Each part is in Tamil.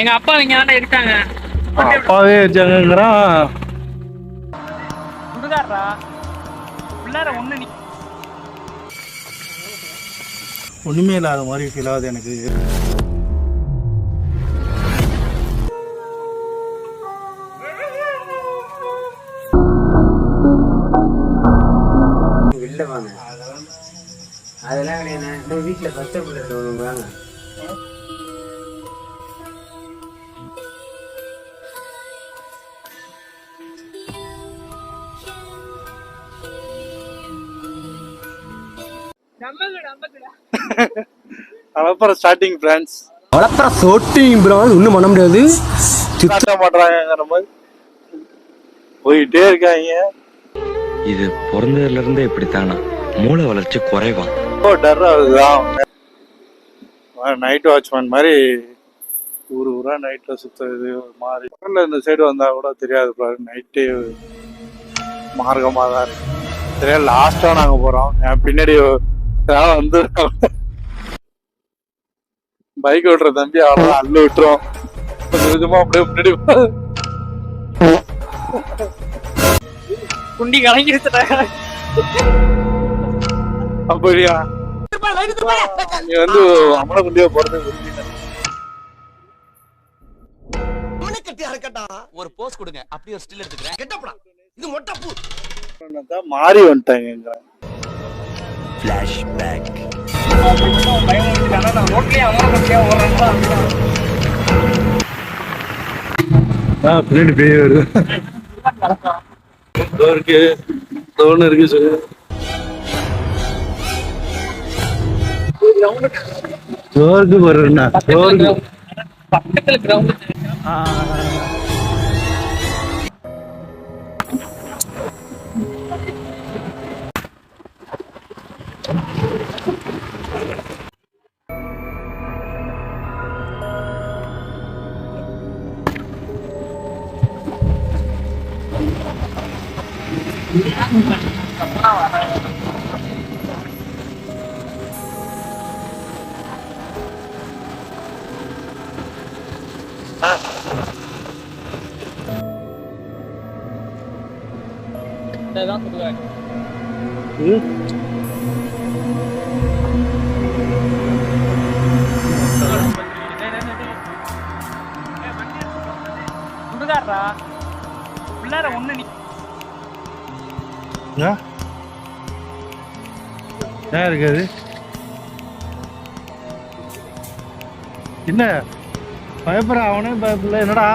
எங்க அப்பா இங்க தானே இருக்காங்க. அப்பாவே வச்சாங்கிறான் சுடுகாடுறா. உள்ளார ஒண்ணு நீ. ஒண்ணுமே இல்லாத மாதிரி ஃபீல் ஆகுது எனக்கு. வெளில வாங்க. அதெல்லாம் கிடையாது. இந்த வீட்டில் கஷ்டப்பட்டு வாங்க. அப்புறம் ஸ்டார்டிங் ஃப்ரெண்ட்ஸ் வளர்த்துற சோட்டிங் ப்ரோ ஒன்றும் பண்ண முடியாது. காட்ட மாட்டாங்கிற மாதிரி. போயிட்டே இருக்காங்க. இது பிறந்ததுல இருந்தே இப்படித்தானா? மூளை வளர்ச்சி குறைவான் ரொம்ப டர் ஆகுதுதான் நைட் வாட்ச்மேன் மாதிரி ஊர் ஊரா நைட்ல சுத்துறது மாதிரி. பக்கத்துல இந்த சைடு வந்தா கூட தெரியாது பாரு நைட்டு மார்க்கமா தான் இருக்கு. சரியா லாஸ்டா நாங்க போறோம். என் பின்னாடி யாராவது வந்து பைக் ஓட்டுற தம்பி அவ்வளோ அள்ளு விட்டுரும் கொஞ்சம் கொஞ்சமா அப்படியே முன்னாடி. குண்டி கலங்கிருச்சுட்டாங்க அப்படியா? நீ வந்து அமல குண்டியா போறது ஒரு போஸ் கொடுங்க. அப்படியே ஒரு ஸ்டில் எடுத்துக்கிறேன். கெட்டப்படா. இது மொட்டை பூ. தான் மாறி வந்துட்டாங்க ஓடுறேன் பின்னாடி பேய் வருது. இருக்கு. தோணு இருக்கு சொல்லு. வருண்ணா பக்கத்துல கிரவுண்ட் தான் சொல்லுவாங்க சுடுகாடுறா உள்ளார ஒண்ணு நீ? என்ன இருக்காது என்ன? பயப்படுற அவனே பயப்படல. என்னடா?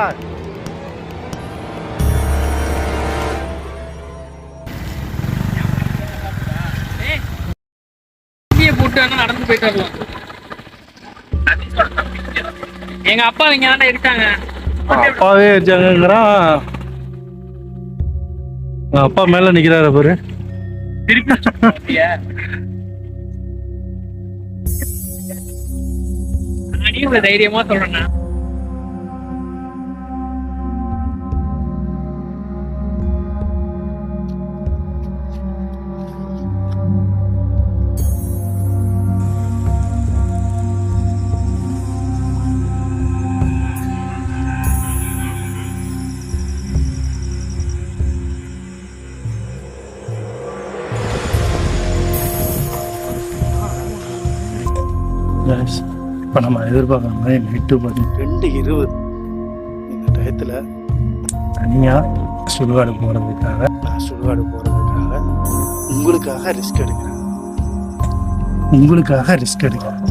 நடந்து போயிட்டு வரலாம். எங்க அப்பா இங்க தானே இருக்காங்க. அப்பாவே வச்சாங்கிறான் அப்பா மேல நிக்கிறாரு பாரு. திருப்பி தைரியமா சொல்றேன்னா இப்போ நம்ம எதிர்பார்க்குற மாதிரி நைட்டு பார்த்தீங்கன்னா ரெண்டு இருபது. இந்த டயத்தில் தனியாக சுடுகாடு போகிறதுக்காக நான் சுடுகாடு போகிறதுக்காக உங்களுக்காக ரிஸ்க் எடுக்கிறேன். உங்களுக்காக ரிஸ்க் எடுக்கிறேன்.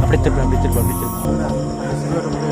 அப்படி திருப்பி அப்படி திருப்பி அப்படி திருப்பி